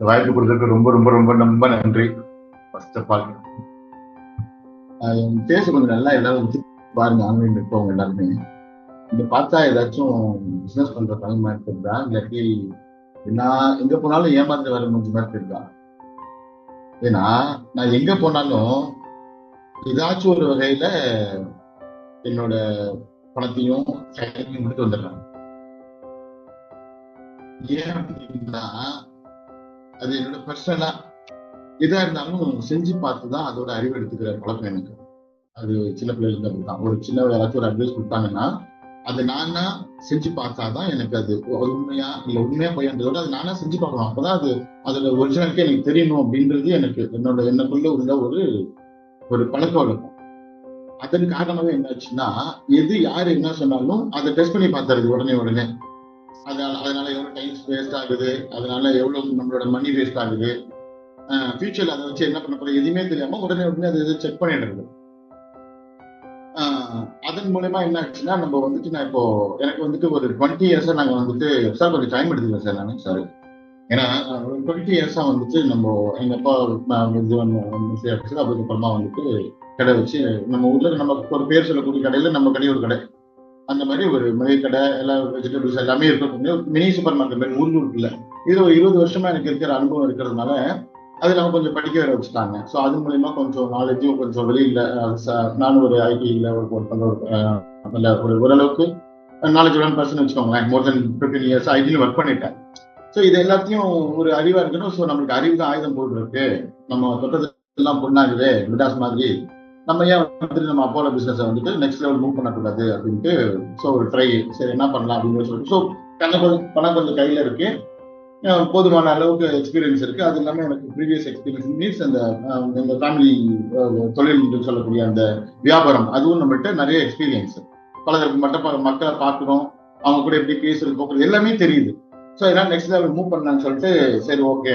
இந்த வாய்ப்பு கொடுத்ததுக்கு ரொம்ப ரொம்ப ரொம்ப ரொம்ப நன்றி. ஃபர்ஸ்ட் ஆஃப் ஆல் பேச கொஞ்சம் நல்லா எல்லாரும் வந்து பாருங்க ஆன்லைன் இருக்கவங்க எல்லாருமே. இங்க பார்த்தா ஏதாச்சும் பிசினஸ் பண்ற தலைமை மாதிரி இல்லாட்டி நான் எங்க போனாலும் ஏமாந்து வர முடிஞ்ச மாதிரி இருக்கா ஏன்னா நான் எங்க போனாலும் ஏதாச்சும் ஒரு வகையில என்னோட பணத்தையும் கையையும் எடுத்து வந்துடுறாங்க ஏன் அப்படின்னா அது என்னோட பர்சனலா எதா இருந்தாலும் செஞ்சு பார்த்து தான் அதோட அறிவு எடுத்துக்கிற பழக்கம் எனக்கு. அது சின்ன பிள்ளைல இருந்து அப்படிதான் ஒரு சின்ன யாராச்சும் ஒரு அட்வைஸ் கொடுத்தாங்கன்னா அது நானா செஞ்சு பார்த்தாதான் எனக்கு அது உண்மையா இல்ல உண்மையா போயன்றதோட அது நானா செஞ்சு பார்க்கணும். அப்பதான் அது அதோட ஒரிஜினாலிட்டி எனக்கு தெரியணும் அப்படின்றது எனக்கு என்னோட எனக்குள்ள உள்ள ஒரு ஒரு பழக்க வழக்கம். அதன் காரணமாக என்னாச்சுன்னா எது யாரு என்ன சொன்னாலும் அதை டெஸ்ட் பண்ணி பார்த்தாரு உடனே உடனே. அதனால அதனால எவ்வளவு டைம் வேஸ்ட் ஆகுது அதனால எவ்வளவு நம்மளோட மணி வேஸ்ட் ஆகுது. ஃபியூச்சர்ல அதை வச்சு என்ன பண்ண போறோம் எதுவுமே தெரியாம உடனே உடனே அதை செக் பண்ணிடுறது. அதன் மூலயமா என்ன ஆச்சுன்னா நம்ம வந்துட்டு நான் இப்போ எனக்கு வந்துட்டு ஒரு டுவெண்ட்டி இயர்ஸா நாங்க வந்துட்டு சார் கொஞ்சம் டைம் எடுத்துக்கல சார் நானே சார் ஏன்னா ஒரு டுவெண்ட்டி இயர்ஸா வந்துட்டு நம்ம எங்க அப்பா இது அதுக்கப்புறமா வந்துட்டு கடை வச்சு நம்ம ஊர்ல நம்ம ஒரு பேர் சொல்லக்கூடிய கடையில நம்ம கடை ஒரு கடை. அந்த மாதிரி ஒரு மளிகை கடை எல்லா வெஜிடபிள்ஸ் எல்லாமே இருக்கக்கூடிய மினி சூப்பர் மார்க்கெட் மாதிரி ஊர்ல இது ஒரு இருபது வருஷமா எனக்கு இருக்கிற அனுபவம் இருக்கிறதுனால அது நம்ம கொஞ்சம் படிக்க வர வச்சுட்டாங்க. ஸோ அது மூலயமா கொஞ்சம் நாலேஜும் கொஞ்சம் வெளியில நானும் ஒரு ஐடியில் ஒரு ஒர்க் பண்ற ஒரு நல்ல ஒரு ஓரளவுக்கு நாலேஜ் ஒன் பர்சன் வச்சுக்கோங்களேன். மோர் தென் ஃபிஃப்டீன் இயர்ஸ் ஐடியில் ஒர்க் பண்ணிட்டேன். ஸோ இது எல்லாத்தையும் ஒரு அறிவா இருக்கணும். ஸோ நம்மளுக்கு அறிவு தான் ஆயுதம் போட்டு இருக்கு நம்ம தொட்டது எல்லாம் பொண்ணாகுது மிடாஸ் மாதிரி. நம்ம ஏன் வந்துட்டு நம்ம அப்போல பிசினஸை வந்துட்டு நெக்ஸ்ட் லெவல் மூவ் பண்ணக்கூடாது அப்படின்ட்டு ஸோ ஒரு ட்ரை சரி என்ன பண்ணலாம் அப்படின்னு சொல்லிட்டு. ஸோ பணம் கொஞ்சம் பணம் கொஞ்சம் கையில் இருக்கு. போதுமான அளவுக்கு எக்ஸ்பீரியன்ஸ் இருக்கு. அது இல்லாமல் எனக்கு ப்ரீவியஸ் எக்ஸ்பீரியன்ஸ் மீன்ஸ் அந்த அஹ், ஃபேமிலி தொழில் என்று சொல்லக்கூடிய அந்த வியாபாரம் அதுவும் நம்மகிட்ட நிறைய எக்ஸ்பீரியன்ஸ் பலதரப்பு மட்ட மக்களை பார்க்குறோம். அவங்க கூட எப்படி பேசுறது போக்குறது எல்லாமே தெரியுது. ஸோ இதெல்லாம் நெக்ஸ்ட் லெவல் மூவ் பண்ணலான்னு சொல்லிட்டு சரி ஓகே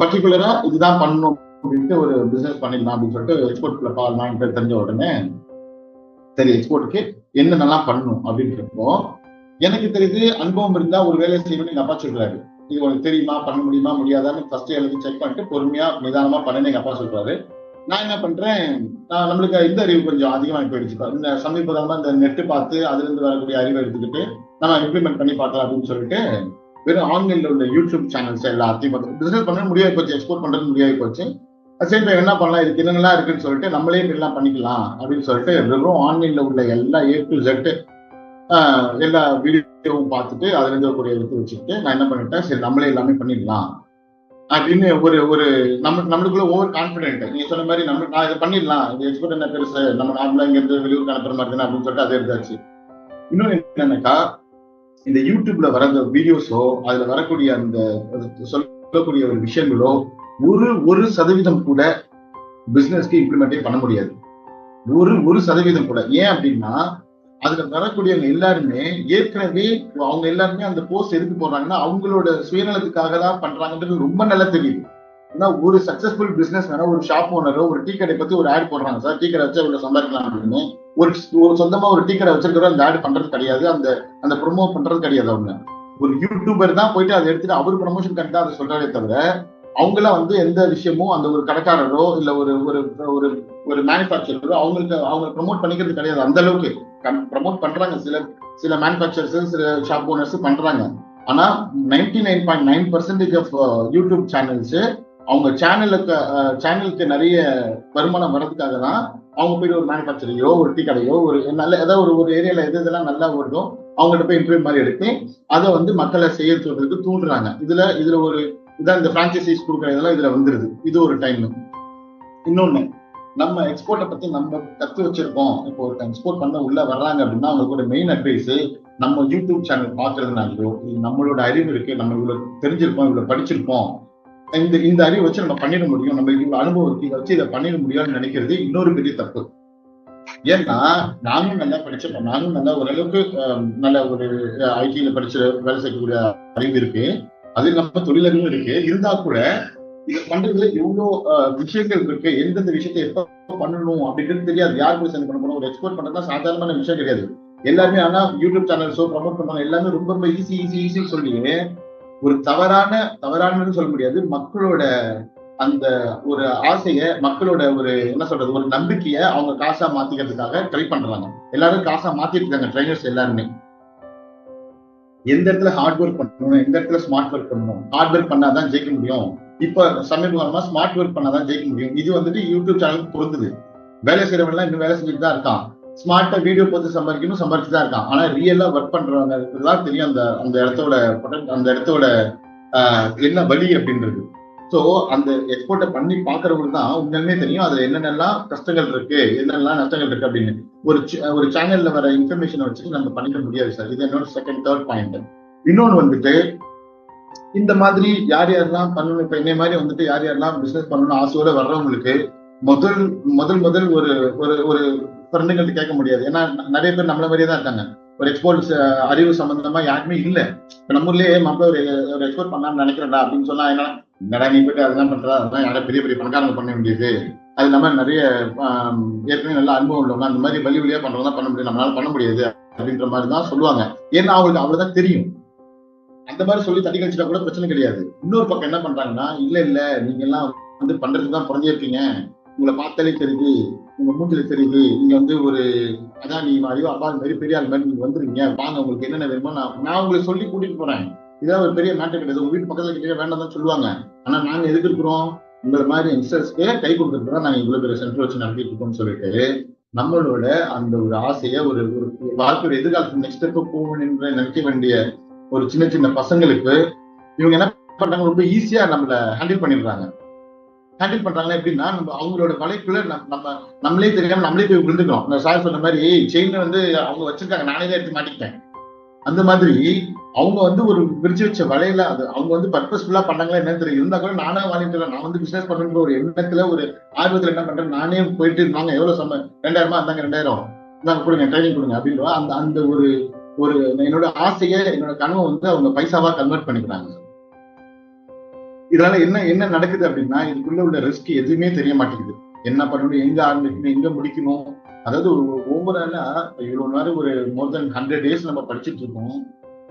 பர்டிகுலரா இதுதான் பண்ணணும். அப்படின்ட்டு ஒரு பிசினஸ் பண்ணிடலாம் அப்படின்னு சொல்லிட்டு எக்ஸ்போர்ட்ல பால் பேர் தெரிஞ்ச உடனே சரி எக்ஸ்போர்ட்டுக்கு என்னென்னலாம் பண்ணணும் அப்படின்றப்போ எனக்கு தெரியுது அனுபவம் இருந்தா ஒரு வேலையை செய்யணும்னு எங்க அப்பா சொல்றாரு. இது உனக்கு தெரியுமா? பண்ண முடியுமா? முடியாதான்னு ஃபர்ஸ்ட் எழுதி செக் பண்ணிட்டு பொறுமையா நிதானமா பண்ணு எங்க அப்பா சொல்றாரு. நான் என்ன பண்றேன்? நான் நம்மளுக்கு இந்த அறிவு கொஞ்சம் அதிகமாக போயிடுச்சு. இந்த சமீபதமா இந்த நெட்டு பார்த்து அதுல இருந்து வரக்கூடிய அறிவை எடுத்துக்கிட்டு நம்ம இம்ப்ளிமெண்ட் பண்ணி பார்க்கலாம் அப்படின்னு சொல்லிட்டு வெறும் ஆன்லைன்ல உள்ள யூடியூப் சேனல்ஸ் எல்லாத்தையும் பார்த்து பிசினஸ் பண்ண முடியாது போச்சு எக்ஸ்போர்ட் பண்றது முடியாது போச்சு. சரி என்ன பண்ணலாம்? இது என்னெல்லாம் இருக்குன்னு சொல்லிட்டு நம்மளே எல்லாம் பண்ணிக்கலாம் அப்படின்னு சொல்லிட்டு வெறும் ஆன்லைன்ல உள்ள எல்லா ஏ டு ஜெட் எல்லா வீடியோவும் பார்த்துட்டு அதுல இருந்து ஒரு எடுத்து வச்சுக்கிட்டு நான் என்ன பண்ணிட்டேன்? சரி நம்மளே எல்லாமே பண்ணிடலாம் அப்படின்னு ஒரு ஒரு நம்ம நம்மளுக்குள்ள ஓவர் கான்பிடென்ட் நீங்க சொன்ன மாதிரி நம்ம நான் இதை பண்ணிடலாம். இது எக்ஸ்போர்ட் என்ன பெருசு? நம்ம நார்மலா இங்க இருந்து வெளியூருக்கு அனுப்புற மாதிரி தானே அப்படின்னு சொல்லிட்டு அது இருந்தாச்சு இன்னொன்று என்னன்னாக்கா இந்த யூடியூப்ல வர அந்த வீடியோஸோ அதுல வரக்கூடிய அந்த சொல்லக்கூடிய ஒரு விஷயங்களோ ஒரு ஒரு சதவீதம் கூட பிசினஸ்க்கு இம்ப்ளிமெண்டே பண்ண முடியாது. ஒரு ஒரு சதவீதம் கூட. ஏன் அப்படின்னா அதுல வரக்கூடியவங்க எல்லாருமே ஏற்கனவே அவங்க எல்லாருமே அந்த போஸ்ட் எதுக்கு போடுறாங்கன்னா அவங்களோட சுயநலத்துக்காக தான் பண்றாங்கன்றது ரொம்ப நல்லா தெரியுது. ஏன்னா ஒரு சக்சஸ்ஃபுல் பிசினஸ் ஒரு ஷாப் ஓனரோ ஒரு டீ கடை பத்தி ஒரு ஆட் போடுறாங்க. சார் டீ கடை வச்சு அவங்க சம்பாதிக்கலாம் அப்படின்னு. ஒரு ஒரு சொந்தமா ஒரு டீ கடை வச்சிருக்கிற அந்த ஆட் பண்றது கிடையாது. அந்த அந்த ப்ரொமோட் பண்றது கிடையாது அவங்க. ஒரு யூடியூபர் தான் போயிட்டு அதை எடுத்துட்டு அவர் ப்ரொமோஷன் கண்டு அதை சொல்றாரே தவிர அவங்கள வந்து எந்த விஷயமும் அந்த ஒரு கடைக்காரரோ இல்ல ஒரு ஒரு ஒரு ஒரு மேனுஃபேக்சரரோ அவங்களுக்கு அவங்க ப்ரமோட் பண்ணிக்கிறது கிடையாது. அந்த அளவுக்கு ப்ரமோட் பண்றாங்க. சில சில மேனுஃபேக்சரர்ஸ் சில ஷாப் ஓனர்ஸ் பண்றாங்க. ஆனா ninety nine point nine percentage of YouTube channels அவங்க சேனலுக்கு சேனலுக்கு uh, நிறைய வருமானம் வர்றதுக்காக தான் அவங்க போயிட்டு ஒரு மேனுஃபேக்சரையோ ஒரு டீ கடையோ ஒரு நல்ல ஏதாவது ஒரு ஒரு ஏரியால எது இதெல்லாம் நல்லா வருதோ அவங்ககிட்ட போய் இன்டர்வியூ மாதிரி எடுத்து அதை வந்து மக்களை செய்ய சொல்றதுக்கு தூண்டுறாங்க. இதுல இதுல ஒரு இதான் இந்த பிரான்ச்சைசிஸ் கொடுக்குற இதெல்லாம் இதுல வந்துருது. இது ஒரு டைம் இன்னொன்னு நம்ம எக்ஸ்போர்ட்டை பத்தி நம்ம கத்து வச்சிருக்கோம். இப்போ ஒரு எக்ஸ்போர்ட் பண்ண உள்ள வர்றாங்க அப்படின்னா அவங்களுக்கு மெயின் அட்வைஸ் நம்ம யூடியூப் சேனல் பாக்குறதுனாலயோ நம்மளோட அறிவு இருக்கு நம்ம இவ்வளவு தெரிஞ்சிருக்கோம் இவ்வளவு படிச்சிருக்கோம். இந்த இந்த அறிவை வச்சு நம்ம பண்ணிட முடியும். நம்ம இவ்வளவு அனுபவம் இருக்கு இதை வச்சு இதை பண்ணிட முடியும்னு நினைக்கிறது இன்னொரு பெரிய தப்பு. ஏன்னா நானும் நல்லா படிச்சிருக்கோம் நானும் நல்லா ஓரளவுக்கு நல்ல ஒரு ஐடியில படிச்சு வேலை செய்யக்கூடிய அறிவு இருக்கு. அது இல்லாம தொழிலறிவும் இருக்கு. இருந்தா கூட இது பண்றதுல எவ்வளவு விஷயங்கள் இருக்கு எந்தெந்த விஷயத்தை எப்ப பண்ணணும் அப்படின்றது தெரியாது. யார் போய் சென்ட் பண்ண ஒரு எக்ஸ்போர்ட் பண்றதுதான் சாதாரணமான விஷயம் கிடையாது. எல்லாருமே ஆனா யூடியூப் சேனல்ஸோ ப்ரமோட் பண்றாங்க எல்லாமே ரொம்ப ரொம்ப ஈஸி ஈஸி ஈஸின்னு சொல்லி ஒரு தவறான தவறானன்னு சொல்ல முடியாது. மக்களோட அந்த ஒரு ஆசைய மக்களோட ஒரு என்ன சொல்றது ஒரு நம்பிக்கைய அவங்க காசா மாத்திக்கிறதுக்காக ட்ரை பண்றாங்க. எல்லாரும் காசா மாத்திட்டு இருக்காங்க ட்ரைனர்ஸ் எல்லாருமே. எந்த இடத்துல ஹார்ட் ஒர்க் பண்ணணும் எந்த இடத்துல ஸ்மார்ட் ஒர்க் பண்ணணும்? ஹார்ட் ஒர்க் பண்ணாதான் ஜெயிக்க முடியும். இப்ப சமீப காலமா ஸ்மார்ட் ஒர்க் பண்ணாதான் ஜெயிக்க முடியும். இது வந்துட்டு யூடியூப் சேனலுக்கு பொருந்துது. வேலை செய்யறவங்க எல்லாம் இன்னும் வேலை செஞ்சுட்டு தான் இருக்கான். ஸ்மார்ட்டா வீடியோ பார்த்து சம்பாதிக்கணும் சம்பாதிச்சு தான் இருக்கான். ஆனா ரியலா ஒர்க் பண்றவங்க தான் தெரியும் அந்த அந்த இடத்தோட அந்த இடத்தோட என்ன வழி அப்படின்றது. சோ அந்த எக்ஸ்போர்ட்டை பண்ணி பாக்குறவங்களுக்கு தான் உண்மையுமே தெரியும் அதுல என்னென்னலாம் கஷ்டங்கள் இருக்கு என்னென்னலாம் நஷ்டங்கள் இருக்கு அப்படின்னு. ஒரு ஒரு சேனல்ல வர இன்ஃபர்மேஷனை வச்சுட்டு நம்ம பண்ணிக்க முடியாது சார். இது என்னோட செகண்ட் தேர்ட் பாயிண்ட் இன்னொன்னு வந்துட்டு இந்த மாதிரி யார் யாரெல்லாம் பண்ணணும் இப்ப என்ன மாதிரி வந்துட்டு யார் யாரெல்லாம் பிசினஸ் பண்ணணும் ஆசையோட வர்றவங்களுக்கு முதல் முதல் முதல் ஒரு ஒரு ஒரு ஃப்ரெண்டுங்கள்ட்ட கேட்க முடியாது. ஏன்னா நிறைய பேர் நம்மள மாதிரியே தான் இருக்காங்க. ஒரு எக்ஸ்போர்ட் அறிவு சம்பந்தமா யாருமே இல்ல. இப்ப நம்ம ஊர்லயே மாப்பிள்ள ஒரு ஒரு எக்ஸ்போர்ட் பண்ணலாம்னு நினைக்கிறேன்டா அப்படின்னு சொன்னா என்ன என்னடா நீ போயிட்டு அதெல்லாம் பண்றா? அதெல்லாம் யாரும் பெரிய பெரிய பணக்காரங்க பண்ண வேண்டியது. அது இல்லாம நிறைய ஏற்கனவே நல்ல அனுபவம் உள்ளவங்க அந்த மாதிரி வழி வழியா பண்றதா பண்ண முடியும் நம்மளால பண்ண முடியாது அப்படின்ற மாதிரி தான் சொல்லுவாங்க. ஏன்னா அவங்களுக்கு அவ்வளவுதான் தெரியும். அந்த மாதிரி சொல்லி தட்டி கழிச்சிட்டா கூட பிரச்சனை கிடையாது. இன்னொரு பக்கம் என்ன பண்றாங்கன்னா இல்ல இல்ல நீங்க எல்லாம் வந்து பண்றதுக்கு தான் பிறந்திருக்கீங்க உங்களை பார்த்தாலே தெரியுது உங்க மூஞ்சில தெரியுது. நீங்க வந்து ஒரு அதான் நீ ஐயோ அப்பா மாதிரி பெரிய ஆள் மாதிரி நீங்க வந்துருங்க வாங்க உங்களுக்கு என்னென்ன வேணுமோ நான் நான் உங்களுக்கு சொல்லி கூட்டிட்டு போறேன். இதான் ஒரு பெரிய மேட்டர் கிடையாது. உங்க வீட்டு பக்கத்துல கிட்ட வேண்டாம் தான் சொல்லுவாங்க. ஆனா நாங்க எதுக்கு இருக்கிறோம்? உங்களை மாதிரி யங்ஸ்டர்ஸ்க்கு கை கொடுத்துருக்கோம் நாங்க இவ்வளவு பெரிய சென்டர் வச்சு நடத்திட்டு இருக்கோம்னு சொல்லிட்டு நம்மளோட அந்த ஒரு ஆசைய ஒரு ஒரு வாழ்க்கையோட எதிர்காலத்துக்கு நெக்ஸ்ட் ஸ்டெப் போகணும் என்று நினைக்க வேண்டிய ஒரு சின்ன சின்ன பசங்களுக்கு இவங்க என்ன பண்றாங்க? ரொம்ப ஈஸியா நம்மள ஹேண்டில் பண்ணிடுறாங்க. ஹேண்டில் பண்றாங்கன்னா எப்படின்னா நம்ம அவங்களோட வலைக்குள்ள நம்ம நம்ம நம்மளே தெரியாம நம்மளே போய் விழுந்துக்கிறோம். நான் சார் சொன்ன மாதிரி செயின் வந்து அவங்க வச்சிருக்காங்க நானே தான் எடுத்து மாட்டிக்கிட்டேன். அந்த மாதிரி அவங்க வந்து ஒரு விரிச்சு வச்ச வலையில அது அவங்க வந்து பர்பஸ்ஃபுல்லா பண்ணாங்களா என்னன்னு தெரியும் இருந்தா கூட நானே வாங்கிட்டு நான் வந்து பிசினஸ் பண்ற ஒரு எண்ணத்துல ஒரு ஆர்வத்துல என்ன பண்றேன் நானே போயிட்டு வாங்க எவ்வளவு சம ரெண்டாயிரமா இருந்தாங்க ரெண்டாயிரம். இந்தாங்க கொடுங்க ட்ரைனிங் கொடுங்க அப்படின்னு அந்த அந்த ஒரு ஒரு என்னோட ஆசையை என்னோட கனவை வந்து அவங்க பைசாவா கன்வெர்ட் பண்ணிக்கிறாங்க. இதனால என்ன என்ன நடக்குது அப்படின்னா இதுக்குள்ள உள்ள ரிஸ்க் எதுவுமே தெரிய மாட்டேங்குது. என்ன பண்ணணும் எங்க ஆரம்பிக்கணும் எங்க முடிக்கணும்? அதாவது ஒரு ஓவராலா இவ்வளவு நேரம் ஒரு மோர் தென் ஹண்ட்ரட் டேஸ் நம்ம படிச்சுட்டு இருக்கோம்.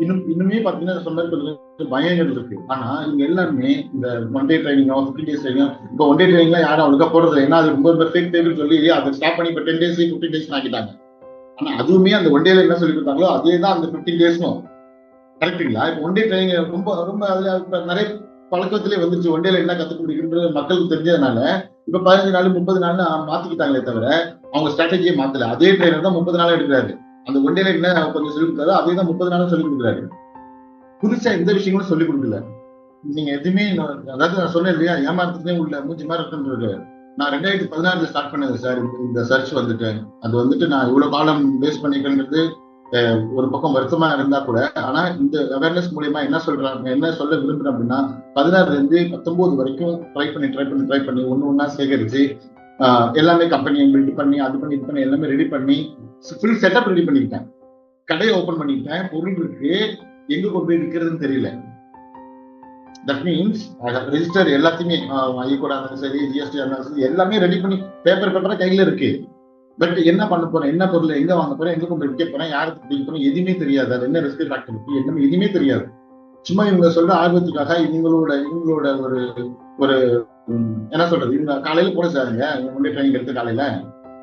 இன்னும் இன்னுமே பாத்தீங்கன்னா சொன்ன பயங்கள் இருக்கு. ஆனா இங்க எல்லாருமே இந்த one day training fifteen days training இப்போ ஒன் டே ட்ரைனிங்லாம் யாரும் அவ்வளோக்கா போடுறது ஏன்னா அது ரொம்ப ஃபேக் டேபிள் சொல்லி அதை ஸ்டாப் பண்ணி இப்போ டென் டேஸ் ஃபிஃப்டின் டேஸ் ஆக்கிட்டாங்க. ஆனா அதுவுமே அந்த ஒன் டேல என்ன சொல்லி கொடுத்தாங்களோ அதே தான் அந்த ஃபிஃப்டின் டேஸும் கரெக்டுங்களா இப்போ ஒன் டே ட்ரைனிங் ரொம்ப ரொம்ப அதுல நிறைய பழக்கத்திலே வந்துருச்சு. ஒன் டேல என்ன கத்துக்க முடியுன்றது மக்களுக்கு தெரிஞ்சதுனால இப்ப பதினஞ்சு நாள் முப்பது நாள் மாத்திக்கிட்டாங்களே தவிர அவங்க ஸ்ட்ராட்டஜியை மாத்தல. அதே ட்ரெயினர் தான் முப்பது நாள் எடுக்கிறாரு. அந்த ஒன் டேல என்ன கொஞ்சம் சொல்லி கொடுத்தாரோ அதே தான் முப்பது நாளும் சொல்லி கொடுக்குறாரு. புதுசா எந்த விஷயங்களும் சொல்லி கொடுக்கல. நீங்க எதுவுமே நான் அதாவது நான் சொன்னேன் இல்லையா ஏமாத்துறதே உள்ள மூஞ்சி மாதிரி இருக்குன்றது. நான் ரெண்டாயிரத்தி பதினாறுல ஸ்டார்ட் பண்ணது சார். இந்த சர்ச் வந்துட்டு. அது வந்துட்டு நான் இவ்வளவு காலம் பேஸ் பண்ணிக்கிறது ஒரு பக்கம் வருத்தமா இருந்தா கூட ஆனா இந்த அவேர்னஸ் மூலியமா என்ன சொல்றாங்க என்ன சொல்ல விரும்புறேன் அப்படின்னா பதினாறுல இருந்து பத்தொன்பது வரைக்கும் ட்ரை பண்ணி ட்ரை பண்ணி ட்ரை பண்ணி ஒன்னு ஒன்னா சேகரிச்சு எல்லாமே கம்பெனியை பில்ட் பண்ணி அது பண்ணி இது பண்ணி எல்லாமே ரெடி பண்ணி ஃபுல் செட்டப் ரெடி பண்ணிக்கிட்டேன். கடையை ஓபன் பண்ணிக்கிட்டேன். பொருள் இருக்கு. எங்க கொண்டு போய் விற்கிறதுன்னு தெரியல. தட் மீன்ஸ் ரெஜிஸ்டர் எல்லாத்தையுமே ஐ கூட இருந்தாலும் சரி ஜிஎஸ்டி இருந்தாலும் சரி எல்லாமே ரெடி பண்ணி பேப்பர் பேப்பரா கையில இருக்கு. பட் என்ன பண்ண போறேன்? என்ன பொருள் எங்க வாங்க போறேன்? எங்க கொண்டு விற்க போறேன்? யாருக்கு பிடிக்க போறேன்? எதுவுமே தெரியாது. அது என்ன ரிஸ்க் ஃபேக்டர் இருக்கு என்னமே எதுவுமே தெரியாது. சும்மா இவங்க சொல்ற ஆர்வத்துக்காக இவங்களோட இவங்களோட ஒரு ஒரு என்ன சொல்றது? இவங்க காலையில போட சாருங்க. முன்னே ட்ரெயின் எடுத்து காலையில.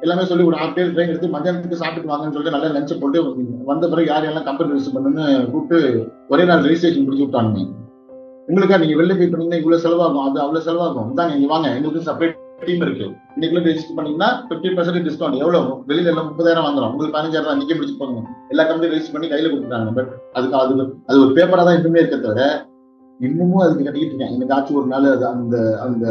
எல்லாமே சொல்லி ஒரு ஆஃப் டே ட்ரைன் எடுத்து மத்தியானத்துக்கு சாப்பிட்டு வாங்கன்னு சொல்லிட்டு நல்லா லஞ்சை போட்டு வந்த பிறகு யார் யாரெல்லாம் கம்பெனி ரிஜிஸ்டர் பண்ணுன்னு கூப்பிட்டு ஒரே நாள் ரெஜிஸ்ட்ரேஷன் முடிச்சு விட்டாங்க உங்களுக்கா? நீங்க வெளில போய் பண்ணீங்கன்னா இவ்வளவு செலவாகும். அது அவ்வளவு செலவாகும். இந்தாங்க நீங்க வாங்க. எங்களுக்கு செப்பரேட் டீம் இருக்கு. இன்னைக்குள்ள ரெஜிஸ்டர் பண்ணீங்கன்னா பிப்டி பர்சன்ட் டிஸ்கவுண்ட் எவ்வளவு? வெளியில எல்லாம் முப்பதாயிரம் வாங்குறோம். உங்களுக்கு பதினஞ்சாயிரம் அன்னைக்கே முடிச்சு போங்க எல்லா கம்பெனி ரெஜிஸ்டர் பண்ணி கையில கொடுத்துட்டாங்க. பட் அதுக்கு அது அது ஒரு பேப்பரா தான் எப்பவுமே இருக்க தவிர இன்னமும் அதுக்கு கட்டிக்கிட்டு இருக்கேன். எனக்காச்சும் ஒரு நாள் அது அந்த அந்த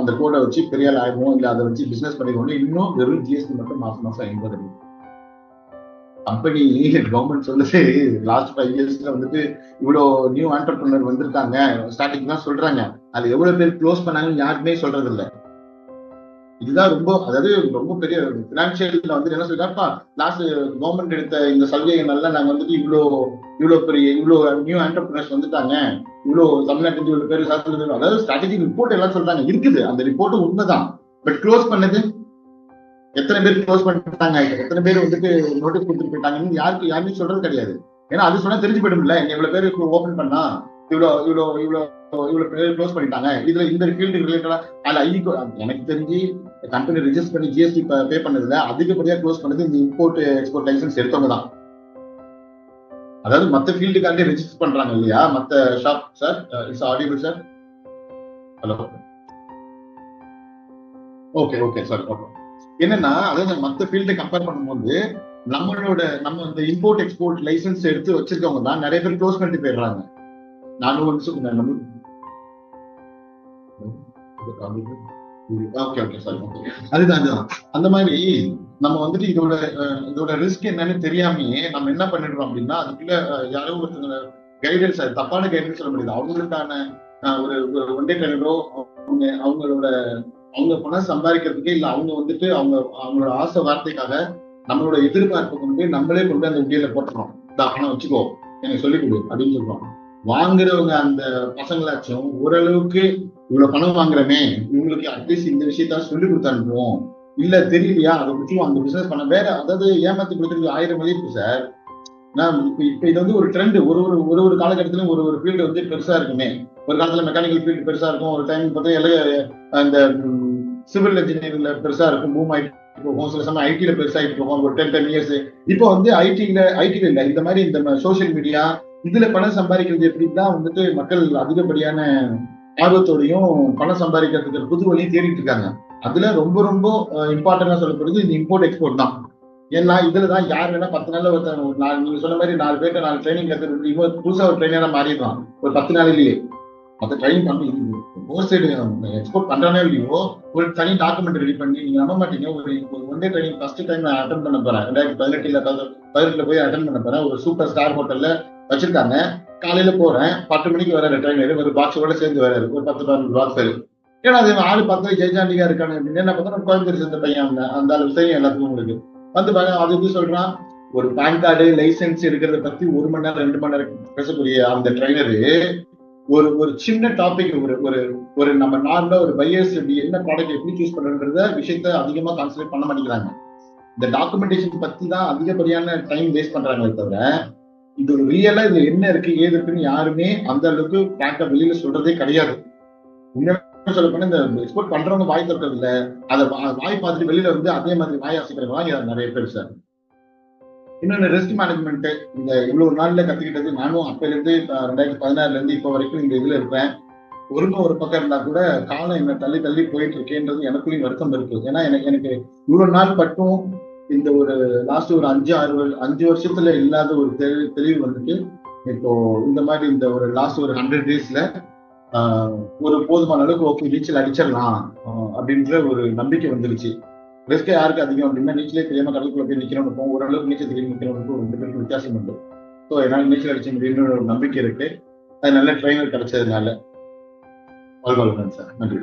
அந்த கோடை வச்சு பெரிய ஆள் ஆயிடுவோம். இல்ல அதை வச்சு பிசினஸ் பண்ணிக்கணும் இன்னும் வெறும் ஜிஎஸ்டி மட்டும் மாசம் மாசம் ஐம்பது அடி. கம்பெனி கவர்மெண்ட் சொல்லுது லாஸ்ட் ஃபைவ் இயர்ஸ்ல வந்துட்டு இவ்வளோ நியூ ஆண்டர்பிரினர் வந்திருக்காங்க. ஸ்டார்டிங் தான் சொல்றாங்க. அது எவ்வளவு பேர் க்ளோஸ் பண்ணாங்கன்னு யாருமே சொல்றது இல்லை இதுதான் ரொம்ப அதாவது ரொம்ப பெரிய பினான்சியல் வந்து என்ன சொல்றாப்பா லாஸ்ட் கவர்மெண்ட் எடுத்த இந்த சலுகைகள்னால நாங்க வந்துட்டு இவ்வளோ இவ்வளவு பெரிய இவ்வளோ நியூ ஆண்டர்பிரினர்ஸ் வந்துட்டாங்க. இவ்வளோ தமிழ்நாட்டு இவ்வளவு பேர் சாத்திரம் அதாவது ஸ்ட்ராட்டஜிக் ரிப்போர்ட் எல்லாம் சொல்றாங்க. இருக்குது. அந்த ரிப்போர்ட் உண்மைதான். பட் க்ளோஸ் பண்ணது? எத்தனை பேர் க்ளோஸ் பண்ணிட்டாங்க? எத்தனை பேர் வந்துட்டு நோட்டீஸ் கொடுத்துட்டு போயிட்டாங்கன்னு யாருக்கு யாருமே சொல்றது கிடையாது. ஏன்னா அது சொன்னா தெரிஞ்சு போயிடும்ல. என்ன இவ்வளவு பேருக்கு ஓபன் பண்ணா. இவ்வளோ இவ்வளோ இவ்வளோ இவ்வளோ பேர் க்ளோஸ் பண்ணிட்டாங்க. இதுல இந்த ஃபீல்டு ரிலேட்டடா அதுல ஐ எனக்கு தெரிஞ்சு கம்பெனி ரிஜிஸ்டர் பண்ணி ஜிஎஸ்டி பே பண்ணதுல அதிகப்படியா க்ளோஸ் பண்ணது இந்த இம்போர்ட் எக்ஸ்போர்ட் லைசன்ஸ் எடுத்தவங்க தான். அதாவது மத்த ஃபீல்டுக்காண்டி ரெஜிஸ்டர் பண்றாங்க இல்லையா? மத்த shop sir it's audible sir hello okay okay sir okay என்னன்னா அதாவது மத்த ஃபீல்டை கம்பேர் பண்ணும்போது நம்மளோட நம்ம இந்த இம்போர்ட் எக்ஸ்போர்ட் லைசன்ஸ் எடுத்து வச்சிருக்கவங்க தான் நிறைய பேர் க்ளோஸ் பண்ணிட்டு போயிடுறாங்க. நானும் வந்து ஓகே ஓகே சார் ஓகே அதுதான் அதுதான். அந்த மாதிரி நம்ம வந்துட்டு இதோட இதோட ரிஸ்க் என்னன்னு தெரியாமயே நம்ம என்ன பண்ணிடுறோம் அப்படின்னா அதுக்குள்ள யாரோ ஒருத்தங்க கைடன்ஸ் தப்பான கைடன்ஸ் சொல்ல முடியாது. அவங்களுக்கான ஒரு ஒன் ஒன்றே கணிதோ அவங்க அவங்களோட அவங்க பணம் சம்பாதிக்கிறதுக்கு இல்ல அவங்க வந்துட்டு அவங்க அவங்களோட ஆசை வார்த்தைக்காக நம்மளோட எதிர்பார்ப்பு கொண்டு நம்மளே கொண்டு அந்த உண்டியில போட்டுறோம். இந்த பணம் வச்சுக்கோ. எனக்கு சொல்லிக் கொடு அப்படின்னு சொல்றோம். வாங்குறவங்க அந்த பசங்களாச்சும் ஓரளவுக்கு இவ்வளவு பணம் வாங்குறமே இவங்களுக்கு அட்லீஸ்ட் இந்த விஷயத்த சொல்லி கொடுத்து அனுப்புவோம். இல்ல தெரியலையா? அதை பத்தி அந்த பிசினஸ் பண்ண வேற அதாவது ஏமாத்தி கொடுக்கறது ஆயிரம் மதிப்பு சார் நான் இப்ப இப்ப இது வந்து ஒரு ட்ரெண்ட் ஒரு ஒரு ஒரு ஒரு காலகட்டத்திலும் ஒரு ஒரு ஃபீல்டு வந்து பெருசா இருக்குமே. ஒரு காலத்துல மெக்கானிக்கல் ஃபீல்டு பெருசா இருக்கும். ஒரு டைம் பார்த்தா எல்லாம் அந்த சிவில் இன்ஜினியரிங்ல பெருசா இருக்கும். பூம் ஆயிட்டு போகும். சில சமயம் ஐடியில பெருசாகிட்டு போகும். ஒரு டென் டென் இயர்ஸ் இப்போ வந்து ஐடியில ஐடியில இல்ல. இந்த மாதிரி இந்த சோசியல் மீடியா இதுல பணம் சம்பாதிக்கிறது எப்படின்னா வந்துட்டு மக்கள் அதிகப்படியான ஆர்வத்தோடையும் பணம் சம்பாதிக்கிறதுக்கு புது வழியும் தேடிட்டு இருக்காங்க. அதுல ரொம்ப ரொம்ப இம்பார்ட்டன்டா சொல்லப்படுது இந்த இம்போர்ட் எக்ஸ்போர்ட் தான். ஏன்னா இதுல தான் யார் வேணா பத்து நாள்ல ஒருத்தன் நாலு நீங்க சொன்ன மாதிரி நாலு பேர்ட்ட நாலு ட்ரைனிங் கத்துக்கிட்டு இன்னொரு புதுசா ஒரு ட்ரைனரா மாறிடுறான். ஒரு பத்து நாளிலேயே. அந்த ட்ரைனிங் பண்ணி ஓவர் சைடு எக்ஸ்போர்ட் பண்றானே இல்லையோ ஒரு தனி டாக்குமெண்ட் ரெடி பண்ணி நீங்க நம்ப மாட்டீங்க. ஒரு one day training first time நான் அட்டன் பண்ண போறேன். ரெண்டாயிரத்தி பதினெட்டுல பதினெட்டுல போய் அட்டன் பண்ண போறேன். ஒரு சூப்பர் ஸ்டார் ஹோட்டல்ல வச்சிருக்காங்க. காலையில போறேன். பத்து மணிக்கு வர ட்ரெயினர் ஒரு பாக்ஸோட சேர்ந்து வராரு ஒரு பத்து பதினஞ்சு பாக்ஸ் ஏன்னா அது ஆளு பார்த்து ஜெயஜாண்டிகா இருக்காங்க அப்படின்னு. என்ன பார்த்தா கோயம்புத்தூர் சேர்ந்த பையன் அவன். அந்த அளவு தெரியும் எல்லாத்துக்கும் உங்களுக்கு. வந்து பாருங்க அது எப்படி சொல்றான்? ஒரு பேன் கார்டு லைசென்ஸ் இருக்கிறத பத்தி ஒரு மணி நேரம் ரெண்டு மணி நேரம் பேசக்கூடிய அந்த ட்ரைனரு ஒரு ஒரு சின்ன டாபிக் ஒரு ஒரு ஒரு நம்ம நார்மலா ஒரு பையர்ஸ் எப்படி என்ன ப்ராடக்ட் எப்படி சூஸ் பண்றதுன்றத விஷயத்த அதிகமா கான்சன்ட்ரேட் பண்ண மாட்டேங்கிறாங்க. இந்த டாக்குமெண்டேஷன் பத்தி தான் அதிகப்படியான டைம் வேஸ்ட் பண்றாங்களே தவிர இது ரியலா இது என்ன இருக்கு ஏது இருக்குன்னு யாருமே அந்த அளவுக்கு பேக்க வெளியில சொல்றதே கிடையாது. உண்மையான சொல்ல போனா இந்த எக்ஸ்போர்ட் பண்றவங்க வாய் திறக்கிறது இல்ல. அதை வா- வாய் பார்த்துட்டு வெளியில வந்து அதே மாதிரி வாய் அசைக்கிறவங்க நிறைய பேர் சார் இன்னொன்னு ரிஸ்க் மேனேஜ்மெண்ட் இந்த இவ்வளவு நாள்ல கத்துக்கிட்டது நானும் அப்பல இருந்து ரெண்டாயிரத்தி பதினாறுல இருந்து இப்ப வரைக்கும் இந்த இதுல இருப்பேன். ஒருங்க ஒரு பக்கம் இருந்தா கூட காலம் என்ன தள்ளி தள்ளி போயிட்டு இருக்கேன்றது எனக்குள்ளேயும் வருத்தம் இருக்கு. ஏன்னா எனக்கு எனக்கு இவ்வளவு நாள் பட்டும் இந்த ஒரு லாஸ்ட் ஒரு அஞ்சு ஆறு அஞ்சு வருஷத்துல இல்லாத ஒரு தெளிவு வந்துட்டு இப்போ இந்த மாதிரி இந்த ஒரு லாஸ்ட் ஒரு ஹண்ட்ரட் டேஸ்ல ஒரு போதுமான அளவுக்கு ஓகே நீச்சல் அடிச்சிடலாம் அப்படின்ற ஒரு நம்பிக்கை வந்துருச்சு. ரிஸ்க் யாருக்கு அதிகம் அப்படின்னா நீச்சலே தெரியாம கடலுக்குள்ள போய் நிக்கிறவங்க ஓரளவுக்கு நீச்சல் தெரியும் நிக்கிறவங்களுக்கும் ரெண்டு பேருக்கு வித்தியாசம் உண்டு. ஸோ என்னால் நீச்சல் அடிச்ச முடியும்னு ஒரு நம்பிக்கை இருக்கு. அது நல்ல ட்ரைனர் கிடைச்சதுனால. வாழ்வாளர்கள் சார் நன்றி.